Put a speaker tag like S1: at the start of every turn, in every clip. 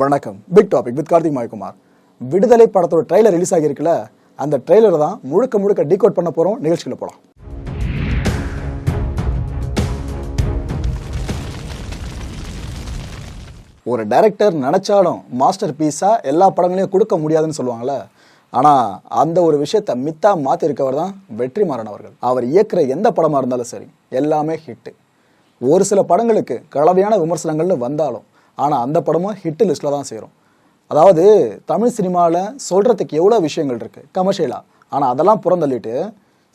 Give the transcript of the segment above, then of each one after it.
S1: வணக்கம். Big topic with Karthik Mayakumar. Viduthalai படத்தோட trailer release ஆகியிருக்குல்ல அந்த ட்ரைலரை தான் முழுக்க முழுக்க டீகோட் பண்ண போகிறோம் நிகழ்ச்சியில் போகலாம் ஒரு டைரக்டர் நினச்சாலும் மாஸ்டர் பீஸாக எல்லா படங்களையும் கொடுக்க முடியாதுன்னு சொல்லுவாங்கள்ல ஆனால் அந்த ஒரு விஷயத்தை மித்தா மாற்றிருக்கவர் தான் வெற்றிமாறன் அவர்கள். அவர் இயக்குற எந்த படமாக இருந்தாலும் சரி எல்லாமே ஹிட்டு ஒரு சில படங்களுக்கு கலவையான விமர்சனங்கள்னு வந்தாலும் ஆனால் அந்த படமும் ஹிட் லிஸ்ட்டில் தான் சேரும். அதாவது தமிழ் சினிமாவில் சொல்கிறதுக்கு எவ்வளோ விஷயங்கள் இருக்குது கமர்ஷியலாக ஆனால் அதெல்லாம் புறந்தள்ளிட்டு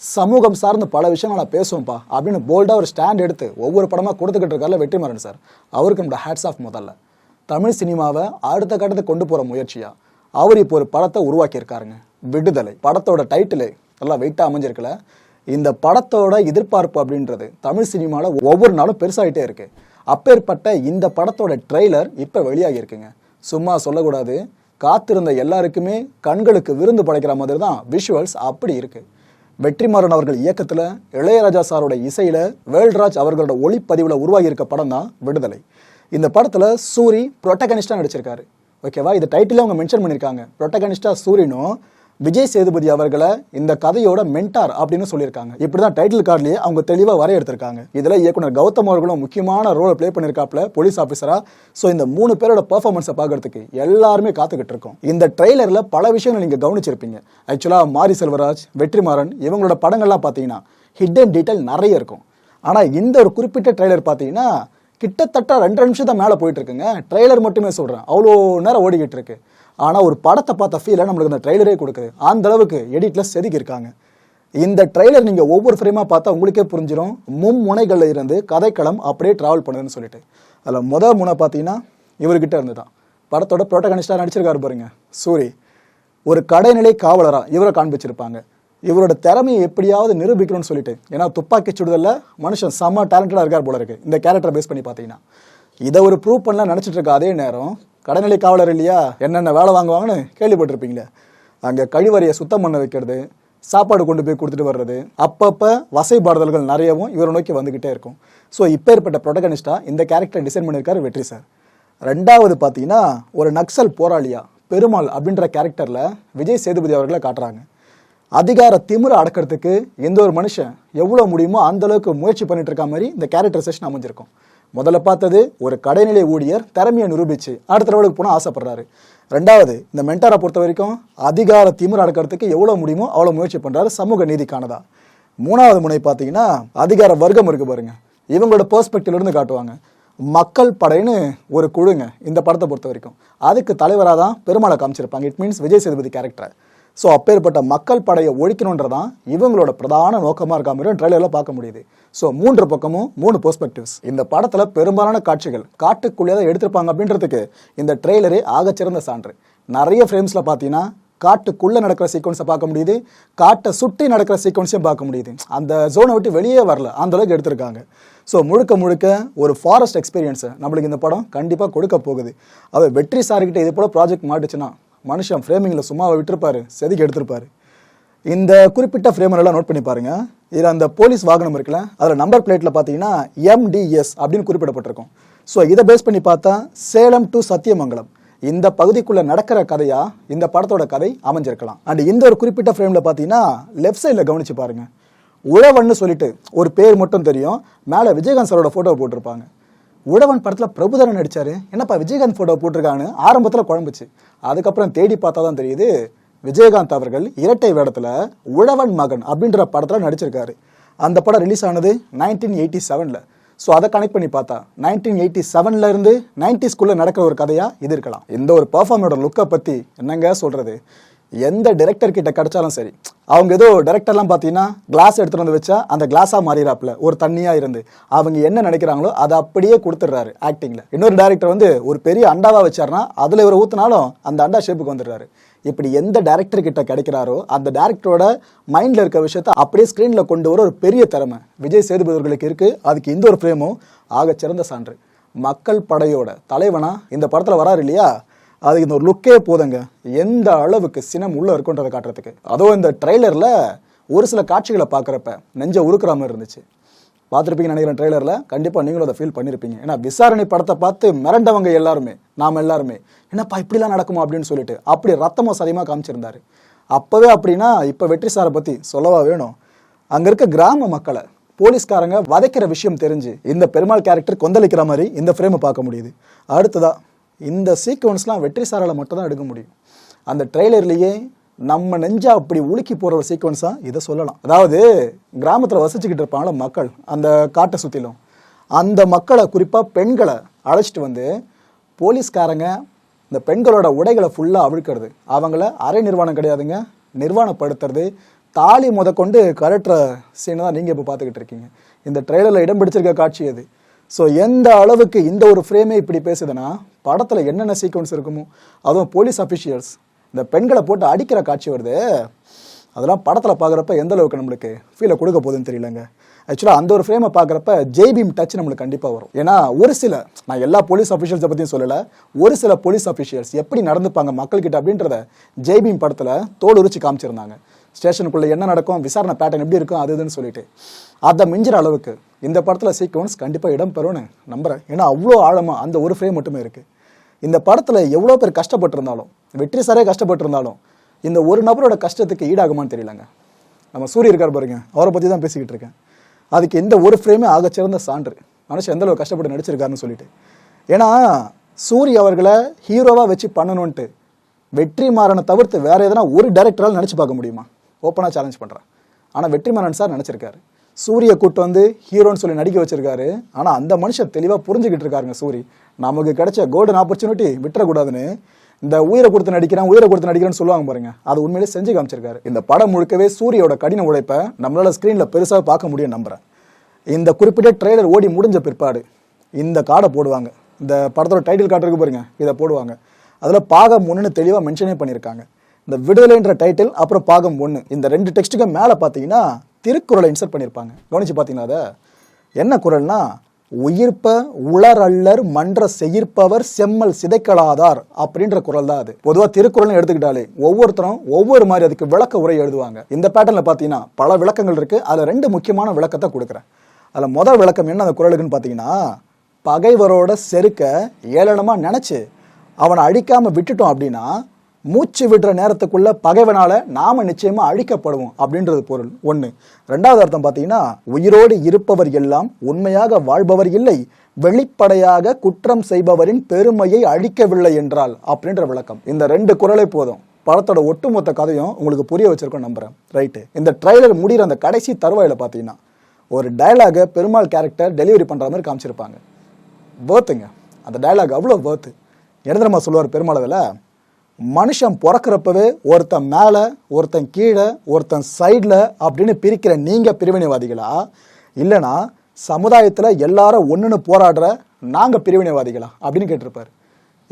S1: சமூகம் சார்ந்து பல விஷயங்கள் நான் பேசுவோம்ப்பா அப்படின்னு போல்டாக ஒரு ஸ்டாண்ட் எடுத்து ஒவ்வொரு படமாக கொடுத்துக்கிட்டு இருக்கார்ல வெற்றிமாறன் சார் அவருக்கு நம்மளோட ஹேட்ஸ் ஆஃப் முதல்ல. தமிழ் சினிமாவை அடுத்த கட்டத்துக்கு கொண்டு போகிற முயற்சியாக அவர் இப்போ ஒரு படத்தை உருவாக்கியிருக்காருங்க. விடுதலை. படத்தோட டைட்டிலு நல்லா வெயிட்டாக அமைஞ்சிருக்கல. இந்த படத்தோட எதிர்பார்ப்பு அப்படின்றது தமிழ் சினிமாவில் ஒவ்வொரு நாளும் பெருசாகிட்டே இருக்குது அப்பேற்பட்ட இந்த படத்தோட ட்ரெய்லர் இப்போ வெளியாகி இருக்குங்க சும்மா சொல்லக்கூடாது. காத்திருந்த எல்லாருக்குமே கண்களுக்கு விருந்து படைக்கிற மாதிரி தான் விஷுவல்ஸ் அப்படி இருக்கு. வெற்றிமாறன் அவர்கள் இயக்கத்தில் இளையராஜா சாரோட இசையில் வேல்ராஜ் அவர்களோட ஒளிப்பதிவில் உருவாகி இருக்க படம் தான் விடுதலை. இந்த படத்தில் சூரி ப்ரொட்டகனிஸ்டாக நடிச்சிருக்காரு. ஓகேவா இது டைட்டிலே அவங்க மென்ஷன் பண்ணியிருக்காங்க. ப்ரொட்டகனிஸ்டா சூரினும் விஜய் சேதுபதி அவர்களை இந்த கதையோட மென்டார் அப்படின்னு சொல்லியிருக்காங்க. இப்படி தான் டைட்டில் கார்ட்லேயே அவங்க தெளிவாக வரைய எடுத்திருக்காங்க இதில் இயக்குனர் கௌதம் அவர்களும் முக்கியமான ரோலை ப்ளே பண்ணியிருக்காப்ல போலீஸ் ஆஃபீஸரா ஸோ இந்த மூணு பேரோட பர்ஃபார்மன்ஸை பார்க்கறதுக்கு எல்லாருமே காத்துக்கிட்டு இருக்கோம். இந்த ட்ரெய்லரில் பல விஷயங்கள் நீங்கள் கவனிச்சிருப்பீங்க. ஆக்சுவலாக மாரி செல்வராஜ் வெற்றிமாறன் இவங்களோட படங்கள்லாம் பார்த்தீங்கன்னா ஹிடன் டீட்டெயில் நிறைய இருக்கும். ஆனால் இந்த ஒரு குறிப்பிட்ட ட்ரெய்லர் பார்த்தீங்கன்னா கிட்டத்தட்ட ரெண்டு நிமிஷம் தான் மேலே போயிட்டு இருக்குங்க. ட்ரெய்லர் மட்டுமே சொல்கிறேன் அவ்வளோ நேரம் ஓடிக்கிட்டு இருக்கு. ஆனால் ஒரு படத்தை பார்த்த ஃபீலை நம்மளுக்கு அந்த ட்ரெய்லரே கொடுக்குது. அந்த அளவுக்கு எடிட்டில் செதுக்கியிருக்காங்க. இந்த ட்ரெய்லர் நீங்கள் ஒவ்வொரு ஃப்ரேமாக பார்த்தா உங்களுக்கே புரிஞ்சிடும் மும்முனைகளில் இருந்து கதைக்களம் அப்படியே ட்ராவல் பண்ணுதுன்னு சொல்லிட்டு. அதில் முதல் முனை பார்த்தீங்கன்னா இவர்கிட்ட இருந்து தான் படத்தோட ப்ரோட்டகனிஸ்டாக நடிச்சிருக்காரு பாருங்க சூரி. ஒரு கடைநிலை காவலராக இவரை காண்பிச்சிருப்பாங்க. இவரோட திறமையை எப்படியாவது நிரூபிக்கணும்னு சொல்லிட்டு. ஏன்னா துப்பாக்கி சுடுதலில் மனுஷன் செம்ம டேலண்டடாக இருக்கார் போல இருக்கு. இந்த கேரக்டரை பேஸ் பண்ணி பார்த்தீங்கன்னா. இதை ஒரு ப்ரூவ் பண்ணலாம் நினச்சிட்டு இருக்க அதே நேரம் கடைநிலை காவலர் இல்லையா? என்னென்ன வேலை வாங்குவாங்கன்னு கேள்விப்பட்டிருப்பீங்களே. அங்கே கழிவறையை சுத்தம் பண்ண வைக்கிறது சாப்பாடு கொண்டு போய் கொடுத்துட்டு வர்றது அப்பப்போ வசைபாடுதல்கள் நிறையவும் இவரை நோக்கி வந்துக்கிட்டே இருக்கும். ஸோ இப்போ ஏற்பட்ட ப்ரொடகனிஸ்டாக இந்த கேரக்டர் டிசைன் பண்ணியிருக்காரு வெற்றி சார் ரெண்டாவது பார்த்தீங்கன்னா ஒரு நக்சல் போராளியா பெருமாள் அப்படின்ற கேரக்டரில் விஜய் சேதுபதி அவர்களை காட்டுறாங்க. அதிகார திமிர அடக்கிறதுக்கு எந்த ஒரு மனுஷன் எவ்வளோ முடியுமோ அந்த அளவுக்கு முயற்சி பண்ணிட்டு இருக்க மாதிரி இந்த கேரக்டர் செஷன் அமைஞ்சிருக்கும். முதல்ல பார்த்தது ஒரு கடைநிலை ஊழியர் திறமையை நிரூபிச்சு அடுத்த லெவலுக்கு போனால் ஆசைப்படுறாரு. ரெண்டாவது இந்த மென்டாரை பொறுத்த வரைக்கும் அதிகார திமிர அடக்கிறதுக்கு எவ்வளோ முடியுமோ அவ்வளோ முயற்சி பண்ணுறாரு சமூக நீதிக்கானதா. மூணாவது முனை பார்த்தீங்கன்னா அதிகார வர்க்கம் இருக்கு பாருங்க. இவங்களோட பெர்ஸ்பெக்டிவ்லேருந்து காட்டுவாங்க. மக்கள் படைன்னு ஒரு குழுங்க இந்த படத்தை பொறுத்த வரைக்கும். அதுக்கு தலைவராக தான் பெருமாளை காமிச்சிருப்பாங்க. It means Vijay Sethupathi character so அப்பேற்பட்ட மக்கள் படையை ஒழிக்கணுன்றதான் இவங்களோட பிரதான நோக்கமாக இருக்க மாதிரி ட்ரெய்லரில் பார்க்க முடியுது. ஸோ மூன்று பக்கமும் மூணு பெர்ஸ்பெக்டிவ்ஸ் இந்த படத்தில் பெரும்பாலான காட்சிகள் காட்டுக்குள்ளேயே தான் எடுத்திருப்பாங்க அப்படின்றதுக்கு இந்த ட்ரெய்லரே ஆகச்சிறந்த சான்று. நிறைய ஃப்ரேம்ஸில் பார்த்தீங்கன்னா காட்டுக்குள்ளே நடக்கிற சீக்வன்ஸை பார்க்க முடியுது காட்டை சுற்றி நடக்கிற சீக்வன்ஸையும் பார்க்க முடியுது. அந்த ஜோனை விட்டு வெளியே வரல அந்தளவுக்கு எடுத்திருக்காங்க. ஸோ முழுக்க முழுக்க ஒரு ஃபாரஸ்ட் எக்ஸ்பீரியன்ஸை நம்மளுக்கு இந்த படம் கண்டிப்பாக கொடுக்க போகுது. அது வெற்றி சார்கிட்ட இது போல் ப்ராஜெக்ட் மாட்டுச்சுன்னா மனுஷன் ஃப்ரேமிங்கில் சும்மாவை விட்டுருப்பாரு செதுக்கி எடுத்திருப்பாரு. இந்த குறிப்பிட்ட ஃப்ரேமரெல்லாம் நோட் பண்ணி பாருங்கள் இதில் அந்த போலீஸ் வாகனம் இருக்குல்ல அதில் நம்பர் பிளேட்டில் பார்த்தீங்கன்னா எம்டிஎஸ் அப்படின்னு குறிப்பிடப்பட்டிருக்கும். ஸோ இதை பேஸ் பண்ணி பார்த்தா சேலம் டு சத்தியமங்கலம். இந்த பகுதிக்குள்ளே நடக்கிற கதையாக இந்த படத்தோட கதை அமைஞ்சிருக்கலாம். அண்ட் இந்த ஒரு குறிப்பிட்ட ஃப்ரேமில் பார்த்தீங்கன்னா லெஃப்ட் சைடில் கவனிச்சு பாருங்கள் உழவன்னு சொல்லிட்டு ஒரு பேர் மட்டும் தெரியும். மேலே விஜயகாந்த் சாரோட ஃபோட்டோ போட்டிருப்பாங்க. உழவன் படத்தில் பிரபுதரன் நடித்தார் என்னப்பா விஜயகாந்த் ஃபோட்டோ போட்டிருக்கான்னு ஆரம்பத்தில் குழம்புச்சு. அதுக்கப்புறம் தேடி பார்த்தா தான் தெரியுது விஜயகாந்த் அவர்கள் இரட்டை வேடத்தில் உழவன் மகன் அப்படின்ற படத்தில் நடிச்சிருக்காரு. அந்த படம் ரிலீஸ் ஆனது நைன்டீன் எயிட்டி செவனில் ஸோ அதை கனெக்ட் பண்ணி பார்த்தா நைன்டீன் எயிட்டி செவனில் இருந்து நைன்டிஸ்குள்ளே நடக்கிற ஒரு கதையாக இது இருக்கலாம். இந்த ஒரு பர்ஃபார்மோட லுக்கை பற்றி என்னங்க சொல்கிறது எந்த டைரக்டர் கிட்ட கிடைச்சாலும் சரி அவங்க ஏதோ டேரக்டர்லாம் பார்த்தீங்கன்னா கிளாஸ் எடுத்துகிட்டு வந்து வச்சா அந்த கிளாஸாக மாறிடாப்புல ஒரு தண்ணியாக இருந்து. அவங்க என்ன நினைக்கிறாங்களோ அதை அப்படியே கொடுத்துட்றாரு ஆக்டிங்கில் இன்னொரு டேரக்டர் வந்து ஒரு பெரிய அண்டாவாக வச்சாருன்னா அதில் இவர் ஊற்றினாலும் அந்த அண்டா ஷேப்புக்கு வந்துடுறாரு. இப்படி எந்த டேரக்டர் கிட்ட கிடைக்கிறாரோ அந்த டேரக்டரோட மைண்டில் இருக்க விஷயத்த அப்படியே ஸ்க்ரீனில் கொண்டு வர ஒரு பெரிய திறமை. விஜய் சேதுபதி அவர்களுக்கு இருக்குது அதுக்கு இந்த ஒரு ஃப்ரேமும் ஆக சிறந்த சான்று. மக்கள் படையோட தலைவனா இந்த படத்தில் வராரு இல்லையா? அதுக்கு இந்த ஒரு லுக்கே போதுங்க. எந்த அளவுக்கு சினம் உள்ள இருக்குன்றதை காட்டுறதுக்கு. அதுவும் இந்த ட்ரெய்லரில் ஒரு சில காட்சிகளை பார்க்குறப்ப நெஞ்ச உருக்குற மாதிரி இருந்துச்சு. பார்த்துருப்பீங்கன்னு நினைக்கிறேன் ட்ரெய்லரில் கண்டிப்பாக நீங்களும் அதை ஃபீல் பண்ணியிருப்பீங்க ஏன்னா விசாரணை படத்தை பார்த்து மிரண்டவங்க எல்லாருமே நாம் எல்லாருமே என்னப்பா இப்படிலாம் நடக்குமா? அப்படின்னு சொல்லிட்டு அப்படி ரத்தமும் சரியமாக காமிச்சிருந்தாரு. அப்போவே அப்படின்னா இப்போ வெற்றி சாரை பற்றி சொல்லவா வேணும்? அங்கே இருக்க கிராம மக்களை போலீஸ்காரங்க வதைக்கிற விஷயம் தெரிஞ்சு இந்த பெருமாள் கேரக்டர் கொந்தளிக்கிற மாதிரி இந்த ஃப்ரேமை பார்க்க முடியுது. அடுத்ததாக இந்த சீக்வன்ஸ்லாம் வெற்றி சாரால் மட்டும் தான் எடுக்க முடியும். அந்த ட்ரெய்லர்லேயே நம்ம நெஞ்சா அப்படி உலுக்கி போகிற ஒரு சீக்வன்ஸாக இதை சொல்லலாம். அதாவது கிராமத்தில் வசிச்சுக்கிட்டு இருப்பாங்கள மக்கள் அந்த காட்டை சுற்றிலும் அந்த மக்களை குறிப்பாக பெண்களை அழைச்சிட்டு வந்து போலீஸ்காரங்க இந்த பெண்களோட உடைகளை ஃபுல்லாக அவிழ்க்கிறது. அவங்கள அரை நிர்வாணம் கிடையாதுங்க. நிர்வாணப்படுத்துறது. தாலி முதற்கொண்டு கரட்டுற சீனை தான் நீங்கள் இப்போ பார்த்துக்கிட்டு இருக்கீங்க. இந்த ட்ரெய்லரில் இடம் பிடிச்சிருக்க காட்சி அது. ஸோ எந்த அளவுக்கு இந்த ஒரு ஃப்ரேமே இப்படி பேசுதுன்னா படத்தில் என்னென்ன சீக்வன்ஸ் இருக்குமோ அதுவும் போலீஸ் அஃபிஷியல்ஸ் இந்த பெண்களை போட்டு அடிக்கிற காட்சி வருது. அதெல்லாம் படத்தில் பார்க்குறப்ப எந்த அளவுக்கு நம்மளுக்கு ஃபீலை கொடுக்க போகுதுன்னு தெரியலங்க. ஆக்சுவலாக அந்த ஒரு ஃப்ரேமை பார்க்குறப்ப ஜெய்பீம் டச் நம்மளுக்கு கண்டிப்பாக வரும். ஏன்னா ஒரு சில நான் எல்லா போலீஸ் அஃபிஷியல்ஸை பற்றியும் சொல்லலை ஒரு சில போலீஸ் அஃபிஷியல்ஸ் எப்படி நடந்துப்பாங்க மக்கள்கிட்ட அப்படின்றத ஜெய்பீம் படத்தில் தோல் உரிச்சு காமிச்சிருந்தாங்க. ஸ்டேஷனுக்குள்ளே என்ன நடக்கும்? விசாரணை பேட்டர்ன் எப்படி இருக்கும்? அது இதுன்னு சொல்லிட்டு. அதை மிஞ்சிற அளவுக்கு இந்த படத்தில் சீக்வன்ஸ் கண்டிப்பாக இடம் பெறும்னு நம்புகிறேன் ஏன்னா அவ்வளோ ஆழமாக அந்த ஒரு ஃப்ரேம் மட்டுமே இருக்குது இந்த படத்தில் எவ்வளோ பேர் கஷ்டப்பட்டிருந்தாலும் வெற்றி சாரே கஷ்டப்பட்டிருந்தாலும் இந்த ஒரு நபரோட கஷ்டத்துக்கு ஈடாகுமான்னு தெரியலங்க. நம்ம சூரிய இருக்கார் பாருங்க. அவரை பற்றி தான் பேசிக்கிட்டு இருக்கேன். அதுக்கு இந்த ஒரு ஃப்ரேமே ஆகச்சிறந்த சான்று. மனுஷன் எந்தளவு கஷ்டப்பட்டு நடிச்சிருக்காருன்னு சொல்லிட்டு. ஏன்னா சூரிய அவர்களை ஹீரோவாக வச்சு பண்ணணுன்ட்டு வெற்றிமாறனை தவிர்த்து வேறு எதனா ஒரு டைரக்டரால் நினச்சி பார்க்க முடியுமா? ஓப்பனாக சேலஞ்ச் பண்ணுறேன் ஆனால் வெற்றிமாறன் சார் நினச்சிருக்காரு. சூரிய கூட்டு வந்து ஹீரோன்னு சொல்லி நடிக்க வச்சிருக்காரு. ஆனால் அந்த மனுஷன் தெளிவாக புரிஞ்சுக்கிட்டு இருக்காருங்க சூரி. நமக்கு கிடைச்ச கோல்டன் ஆப்பர்ச்சுனிட்டி விட்டுறக்கூடாதுன்னு இந்த உயிரை கொடுத்து நடிக்கிறேன் உயிரை கொடுத்து நடிக்கிறேன்னு சொல்லுவாங்க பாருங்க. அது உண்மையிலே செஞ்சு காமிச்சிருக்காரு. இந்த படம் முழுக்கவே சூரியோட கடின உழைப்பை நம்மளால ஸ்க்ரீனில் பெருசாக பார்க்க முடியும் நம்புறேன். இந்த குறிப்பிட்ட ட்ரெய்லர் ஓடி முடிஞ்ச பிற்பாடு இந்த கார்டை போடுவாங்க. இந்த படத்தோட டைட்டில் காட்டுறதுக்கு பாருங்க இதை போடுவாங்க. அதில் பாகம் ஒன்றுன்னு தெளிவாக மென்ஷனே பண்ணியிருக்காங்க. இந்த விடுதலைன்ற டைட்டில் அப்புறம் பாகம் ஒன்று இந்த ரெண்டு டெக்ஸ்ட்டுக்கு மேலே பார்த்தீங்கன்னா திருக்குறளை இன்சர்ட் பண்ணியிருப்பாங்க. கவனிச்சு பார்த்தீங்கன்னா அதை? என்ன குரல்னா உயிர்ப்ப உளரல்லர் மன்ற செயிர்ப்பவர் செம்மல் சிதைக்கலாதார் அப்படின்ற குரல் தான் அது. பொதுவாக திருக்குறள்னு எடுத்துக்கிட்டாலே ஒவ்வொருத்தரும் ஒவ்வொரு மாதிரி அதுக்கு விளக்க உரை எழுதுவாங்க. இந்த பேட்டர்னில் பார்த்தீங்கன்னா பல விளக்கங்கள் இருக்குது அதில் ரெண்டு முக்கியமான விளக்கத்தை கொடுக்குறேன். அதில் முதல் விளக்கம் என்ன அந்த குரலுக்குன்னு பார்த்தீங்கன்னா பகைவரோட செருக்க ஏளனமாக நினச்சி அவனை அழிக்காமல் விட்டுட்டோம் அப்படின்னா மூச்சு விடுற நேரத்துக்குள்ள பகைவனால நாம நிச்சயமா அழிக்கப்படுவோம் அப்படின்றது பொருள். ஒண்ணு. ரெண்டாவது அர்த்தம் பார்த்தீங்கன்னா உயிரோடு இருப்பவர் எல்லாம் உண்மையாக வாழ்பவர் இல்லை வெளிப்படையாக குற்றம் செய்பவரின் பெருமையை அழிக்கவில்லை என்றால் அப்படின்ற விளக்கம். இந்த ரெண்டு குரலை போதும். படத்தோட ஒட்டுமொத்த கதையும் உங்களுக்கு புரிய வச்சிருக்கோம் நம்புறேன். ரைட்டு இந்த ட்ரைலர் முடிகிற அந்த கடைசி தருவாயில பார்த்தீங்கன்னா ஒரு டயலாக பெருமாள் கேரக்டர் டெலிவரி பண்ற மாதிரி காமிச்சிருப்பாங்க. வேர்த்துங்க அந்த டயலாக் அவ்வளோ வேர்த்து என்ன தெரியுமா சொல்லுவார் பெருமாள் அதில் மனுஷன் பிறக்கிறப்பவே ஒருத்தன் மேலே ஒருத்தன் கீழே ஒருத்தன் சைடில் அப்படின்னு பிரிக்கிற நீங்கள் பிரிவினைவாதிகளா? இல்லைனா சமுதாயத்தில் எல்லாரும் ஒன்றுன்னு போராடுற நாங்கள் பிரிவினைவாதிகளா? அப்படின்னு கேட்டிருப்பார்.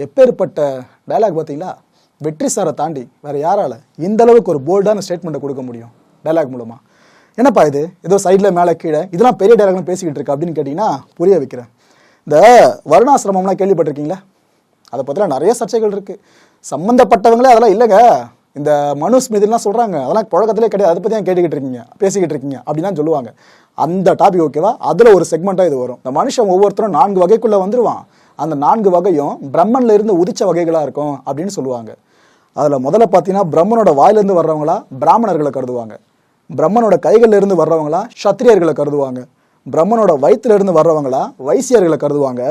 S1: எப்பேற்பட்ட டயலாக் பார்த்தீங்களா? வெற்றி சாரை தாண்டி வேறு யாரால் இந்த அளவுக்கு ஒரு போல்டான ஸ்டேட்மெண்ட்டை கொடுக்க முடியும் டயலாக் மூலமாக என்னப்பா இது? ஏதோ சைடில் மேலே கீழே. இதெல்லாம் பெரிய டயலாக்னு பேசிக்கிட்டு இருக்கு? அப்படின்னு கேட்டிங்கன்னா புரிய வைக்கிறேன். இந்த வருணாசிரமம்லாம் கேள்விப்பட்டிருக்கீங்களா? அதை பற்றிலாம் நிறைய சர்ச்சைகள் இருக்குது சம்மந்தப்பட்டவங்களே அதெல்லாம் இல்லைங்க. இந்த மனு ஸ்மிதிலாம் சொல்கிறாங்க அதெல்லாம் புழக்கத்திலே கிடையாது. அதை பற்றி தான் கேட்டுக்கிட்டு இருக்கீங்க? பேசிக்கிட்டு இருக்கீங்க? அப்படிலாம் சொல்லுவாங்க. அந்த டாபிக் ஓகேவா அதில் ஒரு செக்மெண்ட்டாக இது வரும். இந்த மனுஷன் ஒவ்வொருத்தரும் நான்கு வகைக்குள்ளே வந்துருவான். அந்த நான்கு வகையும் பிரம்மன்ல இருந்து உதிச்ச வகைகளாக இருக்கும் அப்படின்னு சொல்லுவாங்க. அதில் முதல்ல பார்த்தீங்கன்னா பிரம்மனோட வாயிலிருந்து வர்றவங்களா பிராமணர்களை கருதுவாங்க. பிரம்மனோட கைகள்ல இருந்து வர்றவங்களா சத்திரியர்களை கருதுவாங்க. பிரம்மனோட வயிற்றுல இருந்து வர்றவங்களா வைசியர்களை கருதுவாங்க.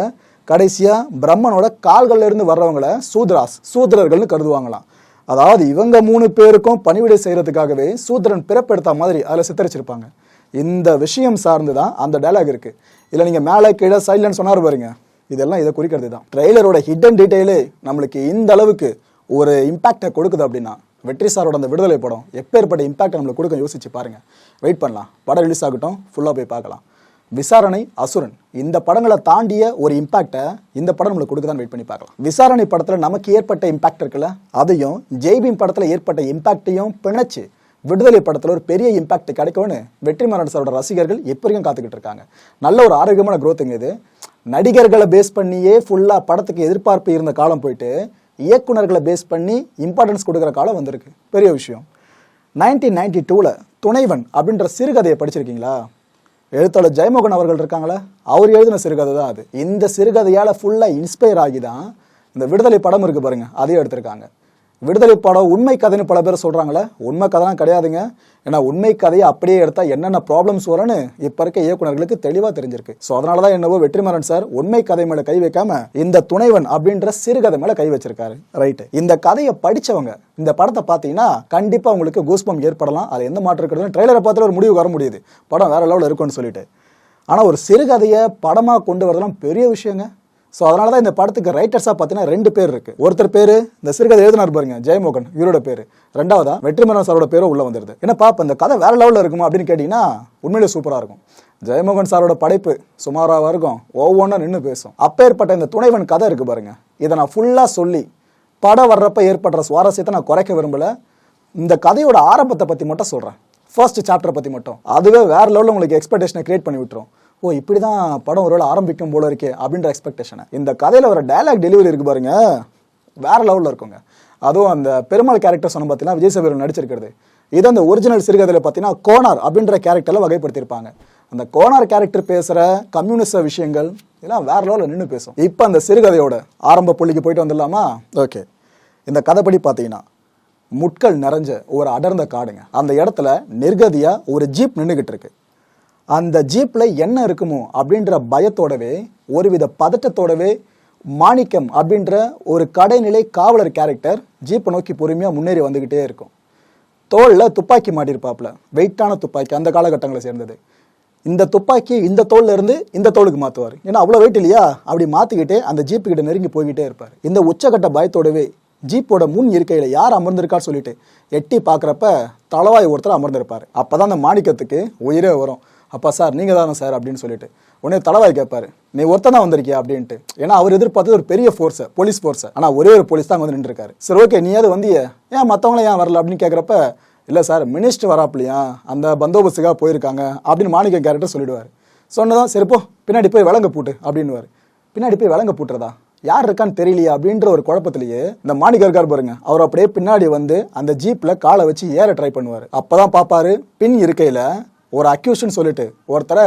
S1: கடைசியா பிரம்மனோட கால்கள்ல இருந்து வர்றவங்கள சூத்ராஸ் சூத்ரர்கள்னு கருதுவாங்களாம். அதாவது இவங்க மூணு பேருக்கும் பணிவிடை செய்யறதுக்காகவே சூத்ரன் பிறப்பெடுத்த மாதிரி அதில் சித்தரிச்சிருப்பாங்க. இந்த விஷயம் சார்ந்து தான் அந்த டயலாக் இருக்கு. இல்லை நீங்க மேலே கீழே சைலன்ஸ் சொன்னார் பாருங்க. இதெல்லாம் இதை குறிக்கிறது தான். ட்ரெய்லரோட ஹிடன் டீட்டெயிலே நம்மளுக்கு இந்த அளவுக்கு ஒரு இம்பாக்டை கொடுக்குது அப்படின்னா வெற்றி சாரோட அந்த விடுதலை படம் எப்பேற்பட்ட இம்பாக்ட் நம்மளுக்கு கொடுக்க யோசிச்சு பாருங்க. வெயிட் பண்ணலாம். படம் ரிலீஸ் ஆகட்டும். ஃபுல்லாக போய் பார்க்கலாம். விசாரணை அசுரன். இந்த படங்களை தாண்டிய ஒரு இம்பாக்டை இந்த படம் நம்மளுக்கு கொடுக்க தான் வெயிட் பண்ணி பார்க்கலாம். விசாரணை படத்தில் நமக்கு ஏற்பட்ட இம்பாக்ட் இருக்குல்ல அதையும் ஜெய்பீம் படத்தில் ஏற்பட்ட இம்பாக்டையும் பிணைச்சு விடுதலை படத்தில் ஒரு பெரிய இம்பாக்ட் கிடைக்கும்னு வெற்றிமாறன் சாரோட ரசிகர்கள் எப்படியும் காத்துக்கிட்டு இருக்காங்க. நல்ல ஒரு ஆரோக்கியமான growthங்க இது. நடிகர்களை பேஸ் பண்ணியே ஃபுல்லாக படத்துக்கு எதிர்பார்ப்பு இருந்த காலம் போயிட்டு இயக்குனர்களை பேஸ் பண்ணி இம்பார்ட்டன்ஸ் கொடுக்குற காலம் வந்திருக்கு. பெரிய விஷயம். நைன்டீன் நைன்டி டூவில் துணைவன் அப்படின்ற சிறுகதையை படிச்சிருக்கீங்களா? எழுத்தாளர் ஜெயமோகன் அவர்கள் இருக்காங்களே அவர் எழுதின சிறுகதை தான் அது. இந்த சிறுகதையால் ஃபுல்லாக இன்ஸ்பயர் ஆகி தான் இந்த விடுதலை படம் இருக்கு பாருங்க அதையும் எடுத்திருக்காங்க. விடுதலை படம் உண்மை கதைன்னு பல பேர் சொல்றாங்களே உண்மை கதைலாம் கிடையாதுங்க. ஏன்னா உண்மை கதையை அப்படியே எடுத்தா என்னென்ன ப்ராப்ளம்ஸ் வரும்னு இப்ப இருக்க இயக்குனர்களுக்கு தெளிவா தெரிஞ்சிருக்கு. ஸோ அதனால தான் என்னவோ வெற்றிமாறன் சார் உண்மை கதை மேல கை வைக்காம இந்த துணைவன் அப்படின்ற சிறுகதை மேல கை வச்சிருக்காரு. ரைட் இந்த கதையை படிச்சவங்க இந்த படத்தை பார்த்தீங்கன்னா கண்டிப்பா உங்களுக்கு கூஸ்பம் ஏற்படலாம். அது எந்த மாற்றம் இருக்கிறது ட்ரெய்லரை பார்த்துட்டு ஒரு முடிவு வர முடியுது. படம் வேற லெவலில் இருக்கும்னு சொல்லிட்டு. ஆனா ஒரு சிறுகதையை படமா கொண்டு வரதெல்லாம் பெரிய விஷயங்க. ஸோ அதனால தான் இந்த படத்துக்கு ரைட்டர்ஸாக பார்த்தீங்கன்னா ரெண்டு பேர் இருக்கு. ஒருத்தர் பேர் இந்த சிறுகதை எழுதினார் பாருங்க ஜெயமோகன் இவரோட பேர். ரெண்டாவதா வெற்றிமரன் சாரோட பேரும் உள்ள வந்துருது. ஏன்னா பாப்ப இந்த கதை வேற லெவலில் இருக்குமா அப்படின்னு கேட்டிங்கன்னா உண்மையிலே சூப்பராக இருக்கும். ஜெயமோகன் சாரோட படைப்பு சுமாராக இருக்கும். ஒவ்வொன்றும் நின்று பேசும். அப்பேற்பட்ட இந்த துணைவன் கதை இருக்கு பாருங்க. இதை நான் ஃபுல்லாக சொல்லி படம் வர்றப்ப ஏற்படுற சுவாரஸ்யத்தை நான் குறைக்க விரும்பலை. இந்த கதையோட ஆரம்பத்தை பற்றி மட்டும் சொல்கிறேன் ஃபர்ஸ்ட் சாப்டரை பற்றி மட்டும். அதுவே வேற லெவலில் உங்களுக்கு எக்ஸ்பெக்டேஷனை கிரியேட் பண்ணி விட்டுரும். ஓ இப்படி தான் படம் ஒருவேளை ஆரம்பிக்கும் போல இருக்கே அப்படின்ற எக்ஸ்பெக்டேஷனை இந்த கதையில் வர டயலாக் டெலிவரி இருக்கு பாருங்க. வேற லெவலில் இருக்குங்க. அதுவும் அந்த பெருமாள் கேரக்டர் சொன்ன பார்த்தீங்கன்னா விஜய் சேவரன் நடிச்சிருக்கிறது. இது அந்த ஒரிஜினல் சிறுகதையில் பார்த்தீங்கன்னா கோனார் அப்படின்ற கேரக்டரில் வகைப்படுத்தியிருப்பாங்க. அந்த கோனார் கேரக்டர் பேசுகிற கம்யூனிஸ்ட விஷயங்கள் இதெல்லாம் வேற லெவலில் நின்று பேசும். இப்போ அந்த சிறுகதையோட ஆரம்ப புள்ளிக்கு போயிட்டு வந்துடலாமா? ஓகே இந்த கதைப்படி பார்த்தீங்கன்னா முட்கள் நிறைஞ்ச ஒரு அடர்ந்த காடுங்க. அந்த இடத்துல நிர்கதியாக ஒரு ஜீப் நின்றுக்கிட்டு இருக்கு. அந்த ஜீப்பில் என்ன இருக்குமோ அப்படின்ற பயத்தோடவே ஒருவித பதட்டத்தோடவே மாணிக்கம் அப்படின்ற ஒரு கடைநிலை காவலர் கேரக்டர் ஜீப்பை நோக்கி பொறுமையாக முன்னேறி வந்துக்கிட்டே இருக்கும். தோளில் துப்பாக்கி மாட்டியிருப்பாப்ல வெயிட்டான துப்பாக்கி அந்த காலகட்டங்களை சேர்ந்தது. இந்த துப்பாக்கி இந்த தோல்ல இருந்து இந்த தோலுக்கு மாற்றுவார் ஏன்னா அவ்வளோ வெயிட் இல்லையா? அப்படி மாற்றிக்கிட்டே அந்த ஜீப்பு கிட்ட நெருங்கி போய்கிட்டே இருப்பார். இந்த உச்சகட்ட பயத்தோடவே ஜீப்போட முன் இருக்கையில் யார் அமர்ந்திருக்கான்னு சொல்லிட்டு எட்டி பார்க்குறப்ப தளவாய் ஒருத்தர் அமர்ந்திருப்பார். அப்பதான் அந்த மாணிக்கத்துக்கு உயிரே வரும். அப்பா சார் நீங்கள் தானே சார் அப்படின்னு சொல்லிட்டு. உடனே தலைவாய் கேட்பாரு நீ ஒருத்தன் தான் வந்திருக்கியா? அப்படின்ட்டு. ஏன்னா அவர் எதிர்பார்த்தது ஒரு பெரிய ஃபோர்ஸை போலீஸ் ஃபோர்ஸை ஆனால் ஒரே ஒரு போலீஸ் தான் வந்து நின்றுருக்காரு. சரி ஓகே நீ அது வந்தியே. ஏன் மற்றவங்கள ஏன் வரல? அப்படின்னு கேட்குறப்ப இல்லை சார் மினிஸ்டர் வராப்லையா அந்த பந்தோபஸ்துக்காக போயிருக்காங்க. அப்படின்னு மாணிக்க கேரக்டர் சொல்லிடுவார். சொன்னதான் சரி போ. பின்னாடி போய் விலங்க பூட்டு அப்படின்னுவார். பின்னாடி போய் விலங்க பூட்டுறதா? யார் இருக்கான்னு தெரியலையா? அப்படின்ற ஒரு குழப்பத்திலேயே இந்த மாணிக்க இருக்கார் பாருங்க. அவர் அப்படியே பின்னாடி வந்து அந்த ஜீப்ல காலை வச்சு ஏற ட்ரை பண்ணுவார். அப்பதான் பாப்பாரு பின் இருக்கையில ஒரு அக்யூஷன் சொல்லிட்டு ஒருத்தரை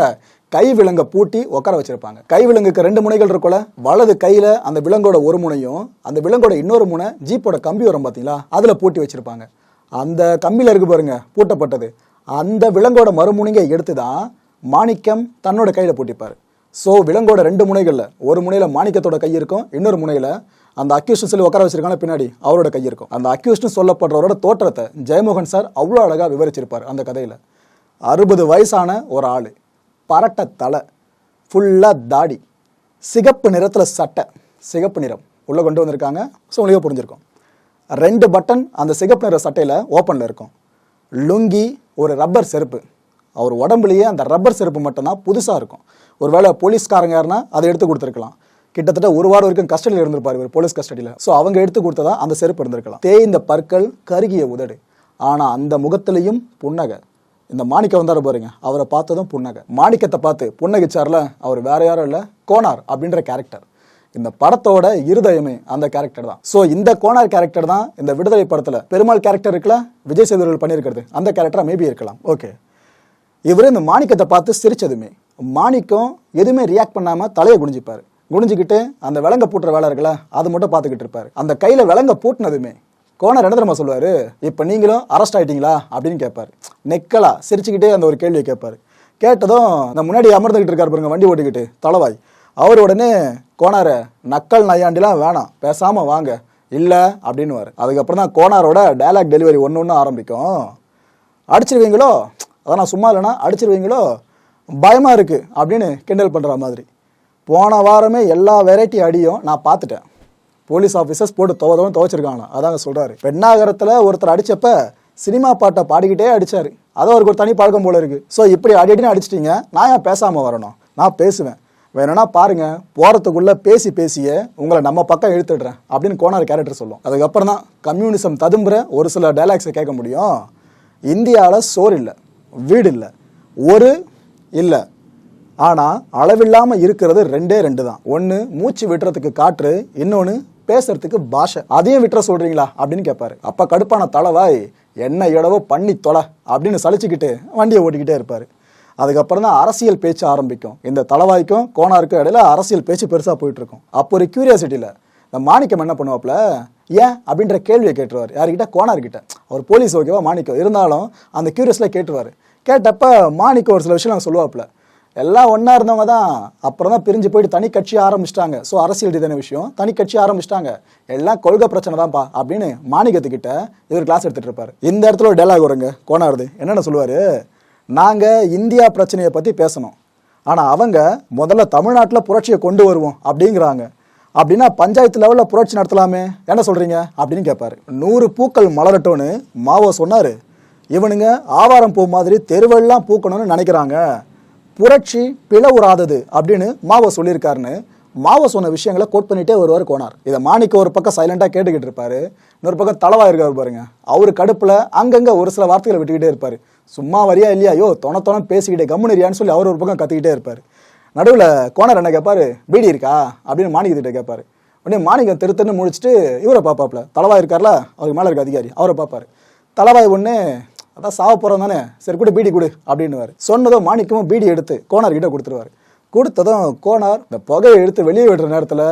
S1: கை விலங்கை பூட்டி உட்கார வச்சிருப்பாங்க. கை விலங்குக்கு ரெண்டு முனைகள் இருக்கும்ல. வலது கையில அந்த விலங்கோட ஒரு முனையும் அந்த விலங்கோட இன்னொரு முனை ஜீப்போட கம்பி வரும் பார்த்தீங்களா அதில் பூட்டி வச்சிருப்பாங்க. அந்த கம்பியில் இருக்கு பாருங்க பூட்டப்பட்டது. அந்த விலங்கோட மறுமுனைங்க எடுத்து தான் மாணிக்கம் தன்னோட கையில் பூட்டிப்பார். ஸோ விலங்கோட ரெண்டு முனைகளில் ஒரு முனையில் மாணிக்கத்தோட கை இருக்கும் இன்னொரு முனையில் அந்த அக்யூஷன் சொல்லி உட்கார வச்சிருக்காங்க பின்னாடி அவரோட கை இருக்கும். அந்த அக்யூஸ்டன் சொல்லப்படுறவரோட தோற்றத்தை ஜெயமோகன் சார் அவ்வளோ அழகாக விவரிச்சிருப்பார் அந்த கதையில். அறுபது வயசான ஒரு ஆள். பரட்ட தலை ஃபுல்லாக தாடி சிகப்பு நிறத்தில் சட்டை சிகப்பு நிறம். உள்ளே கொண்டு வந்திருக்காங்க. ஸோ உங்களுக்கு புரிஞ்சிருக்கும். ரெண்டு பட்டன் அந்த சிகப்பு நிற சட்டையில் ஓப்பனில் இருக்கும். லுங்கி ஒரு ரப்பர் செருப்பு. அவர் உடம்புலேயே அந்த ரப்பர் செருப்பு மட்டும்தான் புதுசாக இருக்கும். ஒருவேளை போலீஸ்காரங்க யாருன்னா அதை எடுத்து கொடுத்துருக்கலாம். கிட்டத்தட்ட ஒரு வாரம் வரைக்கும் கஸ்டடியில் இருந்திருப்பார் இவர் போலீஸ் கஸ்டடியில். ஸோ அவங்க எடுத்து கொடுத்ததா அந்த செருப்பு இருந்திருக்கலாம். தேய்ந்த பற்கள் கருகிய உதடு. ஆனால் அந்த முகத்திலையும் புன்னகை. இந்த மாணிக்க வந்தாரு பாருங்க அவரை பார்த்ததும் புன்னகை. மாணிக்கத்தை பார்த்து புன்னகிச்சார்ல அவர் வேற யாரும் இல்லை கோனார் அப்படின்ற கேரக்டர் இந்த படத்தோட இருதயமே அந்த கேரக்டர் தான். ஸோ இந்த கோனார் கேரக்டர் தான் இந்த விடுதலை படத்தில் பெருமாள் கேரக்டர் இருக்குல்ல விஜய் சேதுவர்கள் பண்ணியிருக்கிறது. அந்த கேரக்டர் மேபி இருக்கலாம். ஓகே இவர் இந்த மாணிக்கத்தை பார்த்து சிரிச்சதுமே. மாணிக்கம் எதுவுமே ரியாக்ட் பண்ணாமல் தலையை குடிஞ்சிப்பார் குனிஞ்சுக்கிட்டு அந்த விலங்க பூட்டுற வேலை இருக்குல்ல அது மட்டும் பார்த்துக்கிட்டு இருப்பார். அந்த கையில் விலங்க பூட்டினதுமே கோனர் என்ன தெரியுமா சொல்லுவார்? இப்போ நீங்களும் அரெஸ்ட் ஆகிட்டீங்களா அப்படின்னு கேட்பார். நெக்கலா சிரிச்சுக்கிட்டே அந்த ஒரு கேள்வியை கேட்பார். கேட்டதும் இந்த முன்னாடி அமர்ந்துக்கிட்டு இருக்கார் பாருங்க வண்டி ஓட்டிக்கிட்டு தளவாய். அவர் உடனே கோனார நக்கல் நையாண்டிலாம் வேணாம் பேசாமல் வாங்க. இல்லை அப்படின்னுவார். அதுக்கப்புறம் தான் கோனாரோட டைலாக் டெலிவரி ஒன்று ஒன்று ஆரம்பிக்கும். அடிச்சிருவீங்களோ? அதான் நான் சும்மா இல்லைனா அடிச்சிருவீங்களோ? பயமாக இருக்குது அப்படின்னு கிண்டல் பண்ணுற மாதிரி. போன வாரமே எல்லா வெரைட்டி அடியும் நான் பார்த்துட்டேன். போலீஸ் ஆஃபீஸர்ஸ் போட்டு துவதவும் துவைச்சிருக்காங்க அதாங்க சொல்கிறாரு பெண்ணாகரத்தில் ஒருத்தர் அடித்தப்ப சினிமா பாட்டை பாடிக்கிட்டே அடித்தார் அதை அவருக்கு ஒரு தனி பழக்கம் போல இருக்குது ஸோ இப்படி அடி அடின்னு அடிச்சிட்டிங்க. நான் ஏன் பேசாமல் வரணும்? நான் பேசுவேன். வேணும்னா பாருங்க போகிறதுக்குள்ளே பேசி பேசியே உங்களை நம்ம பக்கம் இழுத்துடுறேன் அப்படின்னு கோனார் கேரக்டர் சொல்லும். அதுக்கப்புறம் தான் கம்யூனிசம் ததும்புற ஒரு சில டைலாக்ஸை கேட்க முடியும். இந்தியாவில் சோறு இல்லை வீடு இல்லை ஒரு இல்லை. ஆனால் அளவில்லாமல் இருக்கிறது ரெண்டே ரெண்டு தான். ஒன்று மூச்சு விட்டுறதுக்கு காற்று இன்னொன்று பேசுறதுக்கு பாஷை. அதையும் விட்டுற சொல்றீங்களா? அப்படின்னு கேட்பாரு அப்ப கடுப்பான தலைவாய் என்ன எடவோ பண்ணி தொலை அப்படின்னு சலிச்சுக்கிட்டு வண்டியை ஓட்டிக்கிட்டே இருப்பாரு. அதுக்கப்புறம் தான் அரசியல் பேச்சு ஆரம்பிக்கும். இந்த தலவாய்க்கும் கோனாருக்கும் இடையில அரசியல் பேச்சு பெருசாக போயிட்டு இருக்கும் அப்போ ஒரு கியூரியாசிட்டியில் இந்த மாணிக்கம் என்ன பண்ணுவாப்புல? ஏன்? அப்படின்ற கேள்வியை கேட்டுருவார். யார்கிட்ட? கோனார்கிட்ட. அவர் போலீஸ் ஓகேவா மாணிக்கம்? இருந்தாலும் அந்த கியூரியஸில் கேட்டுருவார். கேட்டப்ப மாணிக்கம் ஒரு சில விஷயம் நாங்கள் சொல்லுவாப்புல. எல்லாம் ஒன்றா இருந்தவங்க தான் அப்புறம் தான் பிரிஞ்சு போயிட்டு தனி கட்சி ஆரம்பிச்சிட்டாங்க. ஸோ அரசியல் ரீதியான விஷயம். தனி கட்சி ஆரம்பிச்சிட்டாங்க. எல்லாம் கொள்கை பிரச்சனை தான்ப்பா அப்படின்னு மாணிக்கத்துக்கிட்ட இவர் கிளாஸ் எடுத்துட்டு இருப்பாரு. இந்த இடத்துல ஒரு டைலாக் வருங்க. கோனாருது என்னென்ன சொல்லுவார்? நாங்கள் இந்தியா பிரச்சனையை பற்றி பேசணும். ஆனால் அவங்க முதல்ல தமிழ்நாட்டில் புரட்சியை கொண்டு வருவோம் அப்படிங்கிறாங்க. அப்படின்னா பஞ்சாயத்து லெவலில் புரட்சி நடத்தலாமே. என்ன சொல்கிறீங்க அப்படின்னு கேட்பாரு நூறு பூக்கள் மலரட்டோன்னு மாவோ சொன்னார். இவனுங்க ஆவாரம் பூ மாதிரி தெருவெல்லாம் பூக்கணும்னு நினைக்கிறாங்க. புரட்சி பிளவுறாதது அப்படின்னு மாவோ சொல்லியிருக்காருன்னு மாவோ சொன்ன விஷயங்களை கோட் பண்ணிட்டே வருவார் கோனார். இதை மாணிக்க ஒரு பக்கம் சைலண்டாக கேட்டுக்கிட்டு இருப்பாரு இன்னொரு பக்கம் தலைவா இருக்காரு பாருங்க. அவர் கடுப்புல அங்கங்க ஒரு சில வார்த்தைகளை விட்டுக்கிட்டே இருப்பாரு. சும்மா வரியா இல்லையா? ஐயோ தொண தொண பேசிக்கிட்டே கம்முனரியான்னு சொல்லி அவர் ஒரு பக்கம் கத்திக்கிட்டே இருப்பாரு. நடுவில் கோனார் என்ன கேட்பாரு பீடி இருக்கா? அப்படின்னு மாணிக்கத்திட்ட கேட்பாரு உடனே மாணிக்கம் தெரு தெருன்னு முடிச்சுட்டு இவரை பார்ப்பாப்ல. தலைவா இருக்கார்ல? அவருக்கு மேலே இருக்க அதிகாரி. அவரை பார்ப்பாரு. தலைவாய் ஒன்று அதான் சாவ போகிறோம் தானே? சரி கூட பீடி கொடு அப்படின்னுவார். சொன்னதும் மாணிக்கமும் பீடி எடுத்து கோனார் கிட்ட கொடுத்துருவாரு. கொடுத்ததும் கோனார் இந்த புகையை எடுத்து வெளியே விடுற நேரத்தில்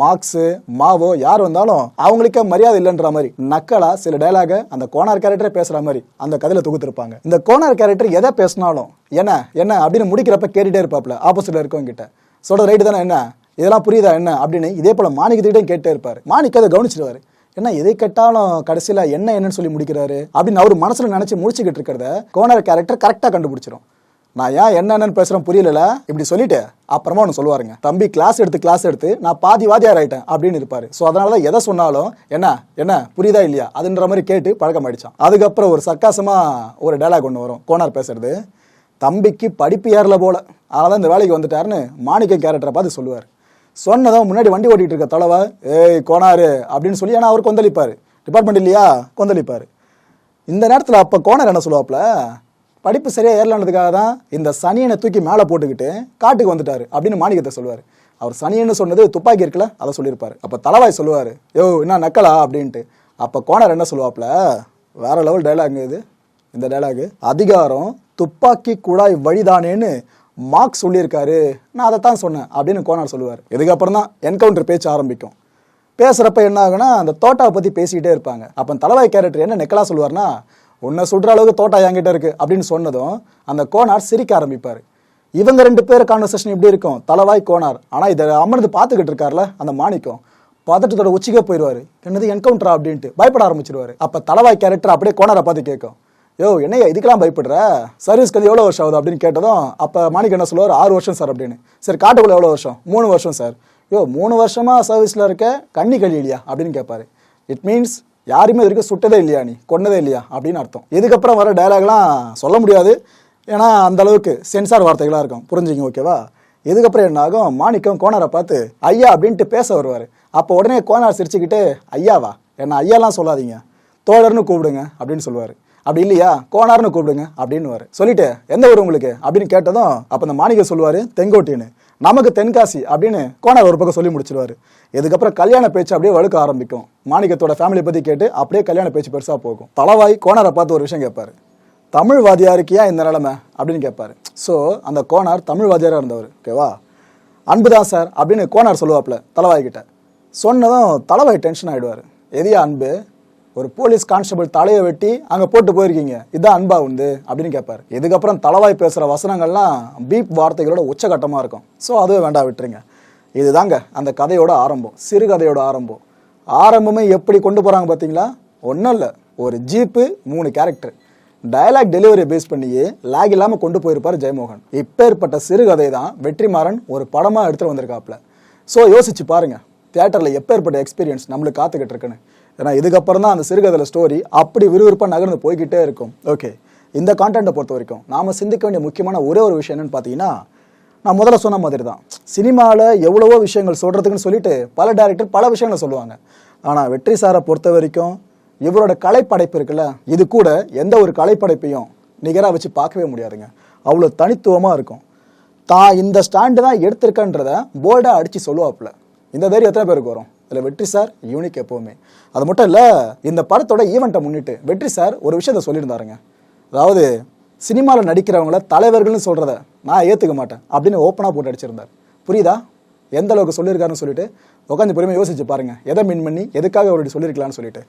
S1: மார்க்ஸு மாவோ யார் வந்தாலும் அவங்களுக்கே மரியாதை இல்லைன்ற மாதிரி நக்கலா சில டைலாக அந்த கோனார் கேரக்டரே பேசுகிற மாதிரி அந்த கதையில் தொகுத்திருப்பாங்க. இந்த கோனார் கேரக்டர் எதை பேசினாலும் என்ன என்ன அப்படின்னு முடிக்கிறப்ப கேட்டுகிட்டே இருப்பாப்ல ஆப்போசிட்ல இருக்கவங்க கிட்ட சொல்கிற ரைட்டு தானே என்ன? இதெல்லாம் புரியுதா என்ன? அப்படின்னு இதே போல மாணிக்கத்திட்டையும் கேட்டே இருப்பார். மாணிக்க அதை கவனிச்சிருவாரு. என்ன எதை கேட்டாலும் கடைசியில என்ன என்னன்னு சொல்லி முடிக்கிறாரு அப்படின்னு அவர் மனசுல நினைச்சு முடிச்சுக்கிட்டு இருக்கிறத கோனர் கேரக்டர் கரெக்டா கண்டுபிடிச்சிரும். நான் ஏன் என்னென்னு பேசுறேன் புரியல இப்படி சொல்லிட்டு அப்புறமா ஒன்று சொல்லுவாருங்க. தம்பி கிளாஸ் எடுத்து கிளாஸ் எடுத்து நான் பாதி வாதியார் ஆகிட்டேன் அப்படின்னு இருப்பாரு. ஸோ அதனால தான் எதை சொன்னாலும் என்ன என்ன புரியுதா இல்லையா? அதுன்ற மாதிரி கேட்டு பழக்கம் ஆயிடுச்சான் அதுக்கப்புறம் ஒரு சர்க்காசமா ஒரு டைலாக் ஒன்று வரும். கோனார் பேசுறது தம்பிக்கு படிப்பு ஏறல போல. அதனால இந்த வேலைக்கு வந்துட்டாருன்னு மாணிக்க கேரக்டரை பார்த்து சொல்லுவார். சொன்னதும் முன்னாடி வண்டி ஓட்டிகிட்டு இருக்க தலைவா ஏய் கோனாரு அப்படின்னு சொல்லி ஏன்னா அவர் கொந்தளிப்பார். டிபார்ட்மெண்ட் இல்லையா? கொந்தளிப்பார். இந்த நேரத்தில் அப்போ கோனர் என்ன சொல்லுவாப்புல படிப்பு சரியாக ஏறலானதுக்காக தான் இந்த சனியனை தூக்கி மேலே போட்டுக்கிட்டு காட்டுக்கு வந்துட்டார் அப்படின்னு மாணிக்கத்தை சொல்லுவார். அவர் சனியன்னு சொன்னது துப்பாக்கி இருக்குல்ல அதை சொல்லியிருப்பார். அப்போ தலவாய் சொல்லுவார் யோ என்ன நக்கலா? அப்படின்ட்டு. அப்போ கோனர் என்ன சொல்லுவாப்புல வேற லெவல் டைலாக் இது. இந்த டைலாகு அதிகாரம் துப்பாக்கி குழாய் வழிதானேன்னு மார்க் சொல்லியிருக்காரு நான் அதை தான் சொன்னேன் அப்படின்னு கோனார் சொல்லுவார். இதுக்கப்புறம் தான் என்கவுண்டர் பேச்சு ஆரம்பிக்கும். பேசுகிறப்ப என்ன ஆகுனா அந்த தோட்டாவை பற்றி பேசிக்கிட்டே இருப்பாங்க. அப்போ தலைவாய் கேரக்டர் என்ன நெக்கலா சொல்லுவார்னா உன்னை சுடுற அளவுக்கு தோட்டா என்கிட்ட இருக்கு அப்படின்னு சொன்னதும் அந்த கோனார் சிரிக்க ஆரம்பிப்பார். இவங்க ரெண்டு பேர் கான்வர்சேஷன் இப்படி இருக்கும். தலைவாய் கோனார். ஆனால் இதை அமர்ந்து பார்த்துக்கிட்டு இருக்கார்ல அந்த மாணிக்கம். பதட்டத்தோட உச்சிக்கே போயிடுவார். என்னது என்கவுண்டரா அப்படின்ட்டு பயப்பட ஆரம்பிச்சிருவாரு. அப்போ தலவாய் கேரக்டர் அப்படியே கோனாரை பார்த்து கேட்கும். யோ என்னையா இதுக்கெல்லாம் பயப்படுற? சர்வீஸ் அது எவ்வளோ வருஷம் ஆகுது அப்படின்னு கேட்டதும் அப்போ மாணிக்க என்ன சொல்லுவார்? ஆறு வருஷம் சார் அப்படின்னு. சரி காட்டுக்குள்ள எவ்வளோ வருஷம்? மூணு வருஷம் சார். யோ மூணு வருஷமாக சர்வீஸில் இருக்க கண்ணி கழி இல்லையா அப்படின்னு கேட்பாரு இட் மீன்ஸ் யாருமே இது வரைக்கும் சுட்டதே இல்லையா நீ? கொன்னதே இல்லையா? அப்படின்னு அர்த்தம். இதுக்கப்புறம் வர டைலாக்லாம் சொல்ல முடியாது. ஏன்னா அந்த அளவுக்கு சென்சார் வார்த்தைகளாக இருக்கும். புரிஞ்சுங்க ஓகேவா இதுக்கப்புறம் என்ன ஆகும்? மாணிக்கம் கோனாரை பார்த்து ஐயா அப்படின்ட்டு பேச வருவார். அப்போ உடனே கோனார் சிரிச்சுக்கிட்டு ஐயாவா? என்ன ஐயாலாம் சொல்லாதீங்க. தோழர்னு கூப்பிடுங்க அப்படின்னு சொல்லுவார். அப்படி இல்லையா? கோனார்னு கூப்பிடுங்க அப்படின்னு சொல்லிட்டு எந்த ஊர் உங்களுக்கு? அப்படின்னு கேட்டதும் அப்போ இந்த மாணிக்க சொல்லுவார் தெங்கோட்டின்னு. நமக்கு தென்காசி அப்படின்னு கோனார் ஒரு பக்கம் சொல்லி முடிச்சிருவாரு இதுக்கப்புறம் கல்யாண பேச்சு அப்படியே வழுக்க ஆரம்பிக்கும். மாணிக்கத்தோட ஃபேமிலி பற்றி கேட்டு அப்படியே கல்யாண பேச்சு பெருசாக போகும். தலவாய் கோனாரை பார்த்து ஒரு விஷயம் கேட்பாரு. தமிழ் வாதியாருக்கு ஏன் இந்த நிலைமை? அப்படின்னு கேட்பாரு. ஸோ அந்த கோனார் தமிழ் வாதியாராக இருந்தவர். ஓகேவா அன்புதான் சார் அப்படின்னு கோனார் சொல்லுவாப்புல தலவாய்கிட்ட. சொன்னதும் தலவாய் டென்ஷன் ஆகிடுவார் எதியா அன்பு? ஒரு போலீஸ் கான்ஸ்டபிள் தலையை வெட்டி அங்கே போட்டு போயிருக்கீங்க. இதான் அன்பா உண்டு அப்படின்னு கேட்பாரு இதுக்கப்புறம் தலவாய் பேசுகிற வசனங்கள்லாம் பீப் வார்த்தைகளோட உச்சகட்டமாக இருக்கும். ஸோ அதுவே வேண்டாம் விட்டுருங்க. இதுதாங்க அந்த கதையோட ஆரம்பம். சிறுகதையோட ஆரம்பம். ஆரம்பமே எப்படி கொண்டு போகிறாங்க பார்த்தீங்களா ஒன்றும் இல்லை. ஒரு ஜீப்பு மூணு கேரக்டர் டயலாக் டெலிவரி பேஸ் பண்ணியே லேக் இல்லாமல் கொண்டு போயிருப்பார் ஜெயமோகன். இப்பேற்பட்ட சிறுகதை தான் வெற்றிமாறன் ஒரு படமாக எடுத்துகிட்டு வந்திருக்காப்ல ஸோ யோசிச்சு பாருங்க. தியேட்டரில் எப்பேற்பட்ட எக்ஸ்பீரியன்ஸ் நம்மளுக்கு காத்துக்கிட்டு இருக்குன்னு. ஏன்னா இதுக்கப்புறம் தான் அந்த சிறுகதையில் ஸ்டோரி அப்படி விறுவிறுப்பாக நகர்ந்து போய்கிட்டே இருக்கும். ஓகே இந்த கான்டென்ட்டை பொறுத்த வரைக்கும் நாம் சிந்திக்க வேண்டிய முக்கியமான ஒரே ஒரு விஷயம் என்னன்னு பார்த்தீங்கன்னா நான் முதல்ல சொன்ன மாதிரி தான் சினிமாவில் எவ்வளவோ விஷயங்கள் சொல்கிறதுக்குன்னு சொல்லிட்டு பல டேரக்டர் பல விஷயங்களை சொல்லுவாங்க. ஆனால் வெற்றி சாரை பொறுத்த வரைக்கும் இவரோட கலைப்படைப்பு இருக்குல்ல இது கூட எந்த ஒரு கலைப்படைப்பையும் நிகராக வச்சு பார்க்கவே முடியாதுங்க. அவ்வளோ தனித்துவமாக இருக்கும். தான் இந்த ஸ்டாண்டு தான் எடுத்திருக்கன்றத போர்டாக அடித்து சொல்லுவாப்புல. இந்த தைரியம் எத்தனை பேருக்கு வரும்? இதில் வெற்றி சார் யூனிக் எப்போவுமே. அது மட்டும் இல்லை இந்த படத்தோட ஈவெண்ட்டை முன்னிட்டு வெற்றி சார் ஒரு விஷயத்த சொல்லியிருந்தாருங்க. அதாவது சினிமாவில் நடிக்கிறவங்கள தலைவர்கள்னு சொல்கிறத நான் ஏற்றுக்க மாட்டேன் அப்படின்னு ஓப்பனாக போட்டு அடிச்சிருந்தார். புரியுதா? எந்த அளவுக்கு சொல்லியிருக்காருன்னு சொல்லிட்டு உட்காந்து பொறுமையாக யோசிச்சு பாருங்க. எதை மீன் பண்ணி எதுக்காக அவருடைய சொல்லியிருக்கலாம்னு சொல்லிட்டு.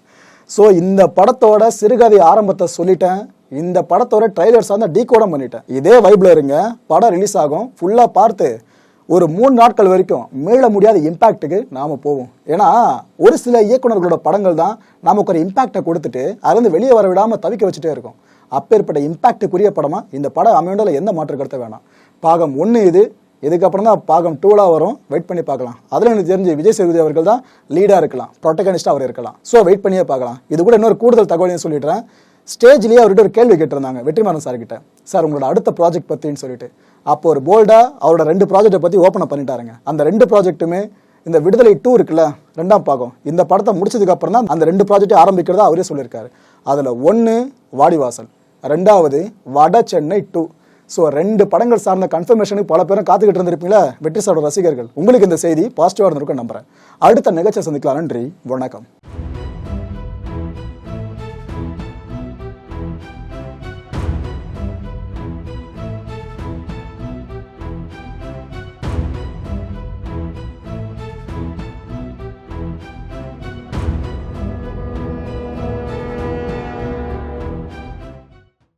S1: ஸோ இந்த படத்தோட சிறுகதை ஆரம்பத்தை சொல்லிட்டேன். இந்த படத்தோட ட்ரைலர்ஸ் வந்து டீகோடம் பண்ணிட்டேன். இதே வைப்ல இருங்க. படம் ரிலீஸ் ஆகும். ஃபுல்லாக பார்த்து ஒரு மூணு நாட்கள் வரைக்கும் மீள முடியாத இம்பேக்ட்டுக்கு நாம போவோம். ஏன்னா ஒரு சில இயக்குனர்களோட படங்கள் தான் நமக்கு ஒரு இம்பேக்டை கொடுத்துட்டு அதுலேருந்து வெளியே வர விடாமல் தவிக்க வச்சுட்டே இருக்கும். அப்பேற்பட்ட இம்பேக்ட்டுக்குரிய படமா இந்த படம் அமையண்டில் எந்த மாற்று கருத்து வேணாம். பாகம் ஒன்று இது இதுக்கப்புறம் தான் பாகம் டூலாக வரும். வெயிட் பண்ணி பார்க்கலாம். அதில் எனக்கு தெரிஞ்சு விஜய் சேதுபதி அவர்கள் தான் லீடாக இருக்கலாம். ப்ரொட்டகனிஸ்டாக அவர் இருக்கலாம். ஸோ வெயிட் பண்ணியே பார்க்கலாம். இது கூட இன்னொரு கூடுதல் தகவலையும் சொல்லிடுறேன். ஸ்டேஜ்லேயே அவர்கிட்ட ஒரு கேள்வி கேட்டிருந்தாங்க வெற்றிமாறன் சார்கிட்ட. சார் உங்களோட அடுத்த ப்ராஜெக்ட் பற்றின்னு சொல்லிட்டு. அப்போ ஒரு போல்டாக அவரோட ரெண்டு ப்ராஜெக்ட்டை பற்றி ஓப்பன் பண்ணிட்டாருங்க. அந்த ரெண்டு ப்ராஜெக்ட்டுமே இந்த விடுதலை டூ இருக்குல்ல ரெண்டாம் பாகம். இந்த படத்தை முடிச்சதுக்கு அப்புறம் தான் அந்த ரெண்டு ப்ராஜெக்டையும் ஆரம்பிக்கிறதா அவரே சொல்லியிருக்காரு. அதில் ஒன்று வாடிவாசல். ரெண்டாவது வட சென்னை டூ ஸோ ரெண்டு படங்கள் சார்ந்த கன்ஃபர்மேஷனுக்கு பல பேரும் காத்துக்கிட்டு இருந்திருப்பீங்களா வெற்றி சாரோட ரசிகர்கள். உங்களுக்கு இந்த செய்தி பாசிட்டிவாக இருந்திருக்கும் நம்புறேன். அடுத்த நிகழ்ச்சியை சந்திக்கலாம். நன்றி வணக்கம்.